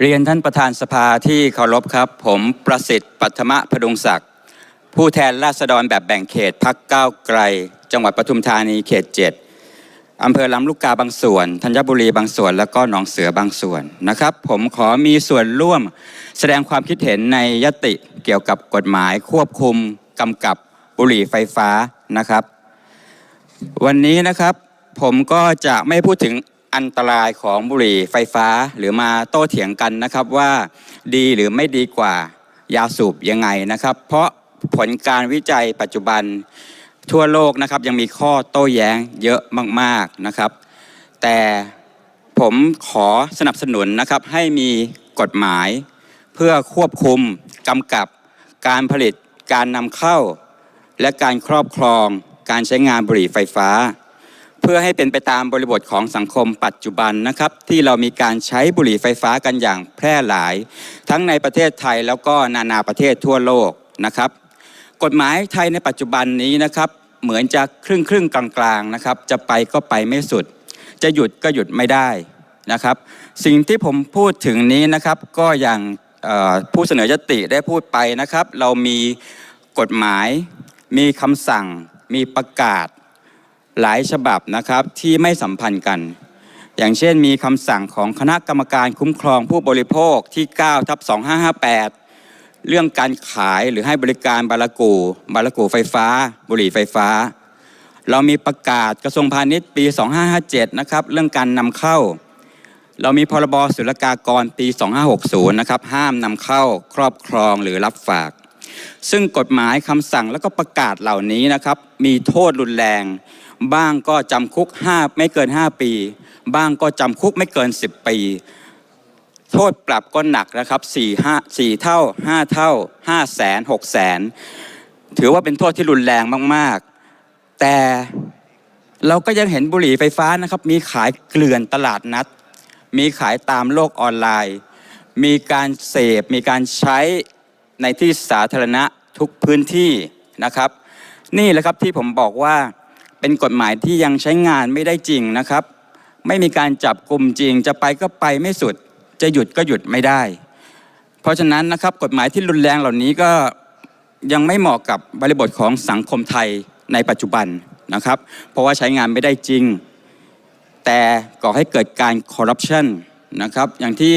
เรียนท่านประธานสภาที่เคารพครับ ผมประสิทธิ์ปัทมะพดุงศักดิ์ผู้แทนราษฎรแบบแบ่งเขตพักก้าวไกล จังหวัดปทุมธานีเขต7อำเภอลำลูกกาบางส่วนธัญบุรีบางส่วน แล้วก็หนองเสือบางส่วนนะครับ ผมขอมีส่วนร่วมแสดงความคิดเห็นในยติเกี่ยวกับกฎหมายควบคุมกำกับบุหรี่ไฟฟ้านะครับ วันนี้นะครับผมก็จะไม่พูดถึง อันตรายของบุหรี่ไฟฟ้าหรือมาโต้เถียงกันนะครับว่าดีหรือไม่ดีกว่ายาสูบยังไงนะครับ เพราะผลการวิจัยปัจจุบันทั่วโลกนะครับยังมีข้อโต้แย้งเยอะมากๆนะครับ แต่ผมขอสนับสนุนนะครับให้มีกฎหมาย เพื่อควบคุมกำกับการผลิตการนำเข้า และการครอบครองการใช้งานบุหรี่ไฟฟ้า เพื่อให้เป็นไปตามบริบทของสังคมปัจจุบันนะครับ ที่เรามีการใช้บุหรี่ไฟฟ้ากันอย่างแพร่หลาย ทั้งในประเทศไทยแล้วก็นานาประเทศทั่วโลกนะครับ กฎหมายไทยในปัจจุบันนี้นะครับ เหมือนจะครึ่งครึ่งกลางๆนะครับ จะไปก็ไปไม่สุด จะหยุดก็หยุดไม่ได้นะครับ สิ่งที่ผมพูดถึงนี้นะครับ ก็อย่างผู้เสนอยติได้พูดไปนะครับ เรามีกฎหมายมีคำสั่งมีประกาศ หลายฉบับนะครับที่ไม่สัมพันธ์กัน อย่างเช่นมีคำสั่งของคณะกรรมการคุ้มครองผู้บริโภคที่ 9 ทับ 2558 เรื่องการขายหรือให้บริการบาลากูบาลากูไฟฟ้า บุหรี่ไฟฟ้า เรามีประกาศกระทรวงพาณิชย์ปี 2557 นะครับ เรื่องการนำเข้า เรามีพรบศุลกากรปี 2560 นะครับ ห้ามนำเข้าครอบครองหรือรับฝากซึ่งกฎหมายคำสั่งแล้วก็ประกาศเหล่านี้นะครับ มีโทษรุนแรง บ้างก็จำคุก5ไม่เกิน 5 ปี บ้างก็จำคุกไม่เกิน 10 ปี โทษปรับก็หนักนะครับ4 5 4เท่า 5 เท่า 5 แสน6แสนถือว่าเป็นโทษที่รุนแรงมาก ๆ แต่เราก็ยังเห็นบุหรี่ไฟฟ้านะครับ มีขายเกลื่อนตลาดนัด มีขายตามโลกออนไลน์ มีการเสพ มีการใช้ในที่สาธารณะทุกพื้นที่นะครับ นี่แหละครับที่ผมบอกว่า เป็นกฎหมายที่ยังใช้งานไม่ได้จริงนะครับ ไม่มีการจับกลุ่มจริง จะไปก็ไปไม่สุด จะหยุดก็หยุดไม่ได้ เพราะฉะนั้นนะครับกฎหมายที่รุนแรงเหล่านี้ก็ยังไม่เหมาะกับบริบทของสังคมไทยในปัจจุบันนะครับ เพราะว่าใช้งานไม่ได้จริง แต่ก่อให้เกิดการคอร์รัปชันนะครับ อย่างที่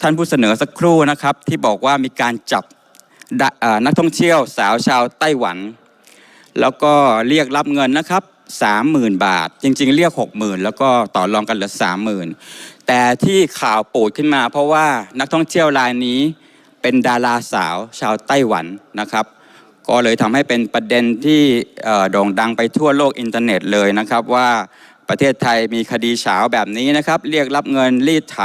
ท่านผู้เสนอสักครู่นะครับ ที่บอกว่ามีการจับนักท่องเที่ยวสาวชาวไต้หวัน แล้วก็เรียกรับเงินนะครับ 30,000 บาท จริง ๆ เรียก 60,000 แล้วก็ต่อรองกันเหลือ 30,000 แต่ที่ข่าวปูดขึ้นมา เพราะว่านักท่องเที่ยวรายนี้เป็นดาราสาวชาวไต้หวันนะครับ ก็เลยทำให้เป็นประเด็นที่โด่งดังไปทั่วโลกอินเทอร์เน็ตเลยนะครับว่าประเทศไทยมีคดีเฉาแบบนี้นะครับ เรียกรับเงินรีดไถ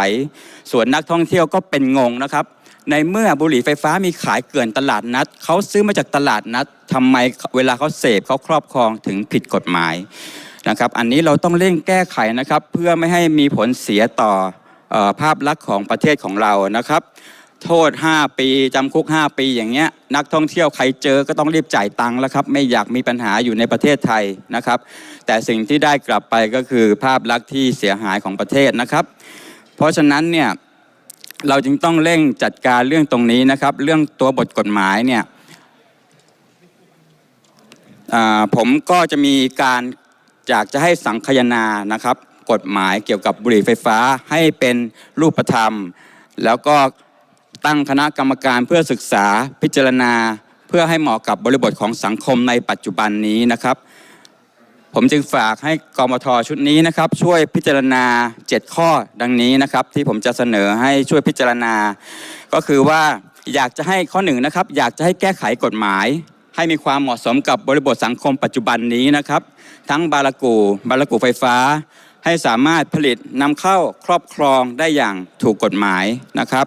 ส่วนนักท่องเที่ยวก็เป็นงงนะครับ ในเมื่อบุหรี่ไฟฟ้ามีขายเกลื่อนตลาดนัดเขาซื้อมาจากตลาดนัดทำไมเวลาเขาเสพเขาครอบครองถึงผิดกฎหมายนะครับ อันนี้เราต้องเร่งแก้ไขนะครับ เพื่อไม่ให้มีผลเสียต่อเออภาพลักษณ์ของประเทศของเรานะครับ โทษ 5 ปีจำคุก 5 ปีอย่างเงี้ยนักท่องเที่ยวใครเจอก็ต้องรีบจ่ายตังค์แล้วครับ ไม่อยากมีปัญหาอยู่ในประเทศไทยนะครับ แต่สิ่งที่ได้กลับไปก็คือภาพลักษณ์ที่เสียหายของประเทศนะครับ เพราะฉะนั้นเนี่ย เราจึงต้องเร่งจัดการเรื่องตรงนี้นะครับ เรื่องตัวบทกฎหมายเนี่ยผมก็จะมีการอยากจะให้สังคายนานะครับ กฎหมายเกี่ยวกับบุหรี่ไฟฟ้าให้เป็นรูปธรรม แล้วก็ตั้งคณะกรรมการเพื่อศึกษาพิจารณา เพื่อให้เหมาะกับบริบทของสังคมในปัจจุบันนี้นะครับ ผมจึงฝากให้กมทชุดนี้นะครับ ช่วยพิจารณา 7 ข้อดังนี้นะครับ ที่ผมจะเสนอให้ช่วยพิจารณา ก็คือว่าอยากจะให้ข้อหนึ่งนะครับ อยากจะให้แก้ไขกฎหมาย ให้มีความเหมาะสมกับบริบทสังคมปัจจุบันนี้นะครับ ทั้งบาลากูบาลากูไฟฟ้า ให้สามารถผลิตนำเข้าครอบครองได้อย่างถูกกฎหมายนะครับ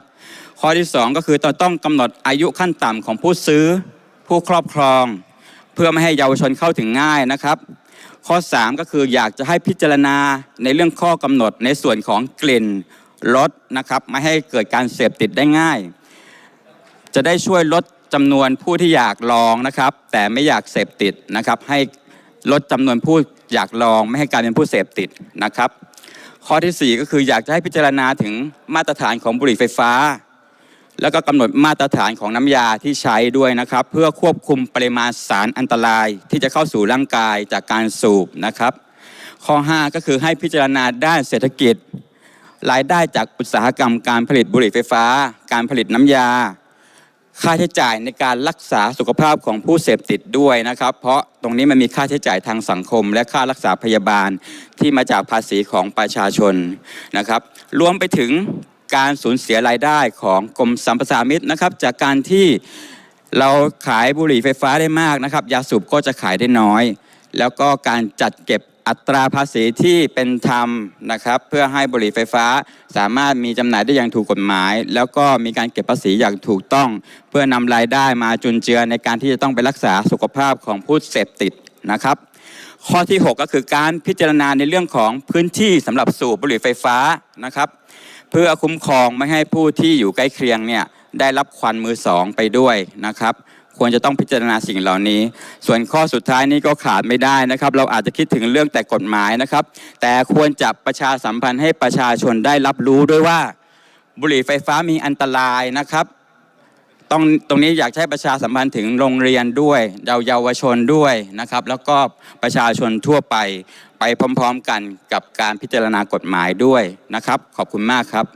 ข้อที่ 2 ก็คือต้องต้องกำหนดอายุขั้นต่ำของผู้ซื้อ ผู้ครอบครอง เพื่อไม่ให้เยาวชนเข้าถึงง่ายนะครับ ข้อ 3 ก็คืออยากจะให้พิจารณาในเรื่องข้อกำหนดในส่วนของกลิ่นรสนะครับไม่ให้เกิดการเสพติดได้ง่าย จะได้ช่วยลดจำนวนผู้ที่อยากลองนะครับ แต่ไม่อยากเสพติดนะครับ ให้ลดจำนวนผู้อยากลองไม่ให้กลายเป็นผู้เสพติดนะครับ ข้อที่ 4 ก็คืออยากจะให้พิจารณาถึงมาตรฐานของบุหรี่ไฟฟ้า แล้วก็กำหนดมาตรฐานของน้ำยาที่ใช้ด้วยนะครับ เพื่อควบคุมปริมาณสารอันตรายที่จะเข้าสู่ร่างกายจากการสูบนะครับ ข้อ 5 ก็คือให้พิจารณาด้านเศรษฐกิจ รายได้จากอุตสาหกรรมการผลิตบุหรี่ไฟฟ้า การผลิตน้ำยา ค่าใช้จ่ายในการรักษาสุขภาพของผู้เสพติดด้วยนะครับ เพราะตรงนี้มันมีค่าใช้จ่ายทางสังคม และค่ารักษาพยาบาลที่มาจากภาษีของประชาชนนะครับ รวมไปถึง การสูญเสียรายได้ของกรมสัมปทานมิตรนะครับจากการที่เราขายบุหรี่ไฟฟ้าได้มากนะครับ ยาสูบก็จะขายได้น้อย แล้วก็การจัดเก็บอัตราภาษีที่เป็นธรรมนะครับ เพื่อให้บุหรี่ไฟฟ้าสามารถมีจำหน่ายได้อย่างถูกกฎหมาย แล้วก็มีการเก็บภาษีอย่างถูกต้อง เพื่อนำรายได้มาจุนเจือในการที่จะต้องไปรักษาสุขภาพของผู้เสพติดนะครับ ข้อที่ 6 ก็คือการพิจารณาในเรื่องของพื้นที่สำหรับสูบบุหรี่ไฟฟ้านะครับ เพื่อคุ้มครองไม่ให้ผู้ที่อยู่ใกล้เคียงเนี่ยได้รับควันมือสองไปด้วยนะครับ ควรจะต้องพิจารณาสิ่งเหล่านี้ ส่วนข้อสุดท้ายนี้ก็ขาดไม่ได้นะครับ เราอาจจะคิดถึงเรื่องแต่กฎหมายนะครับ แต่ควรจะประชาสัมพันธ์ให้ประชาชนได้รับรู้ด้วยว่า บุหรี่ไฟฟ้ามีอันตรายนะครับ ต้องตรงนี้อยากให้ประชาสัมพันธ์ถึงโรงเรียนด้วยเยาวชนด้วยนะครับ แล้วก็ประชาชนทั่วไปไปพร้อม ๆ กันกับการพิจารณากฎหมายด้วยนะครับ ขอบคุณมากครับ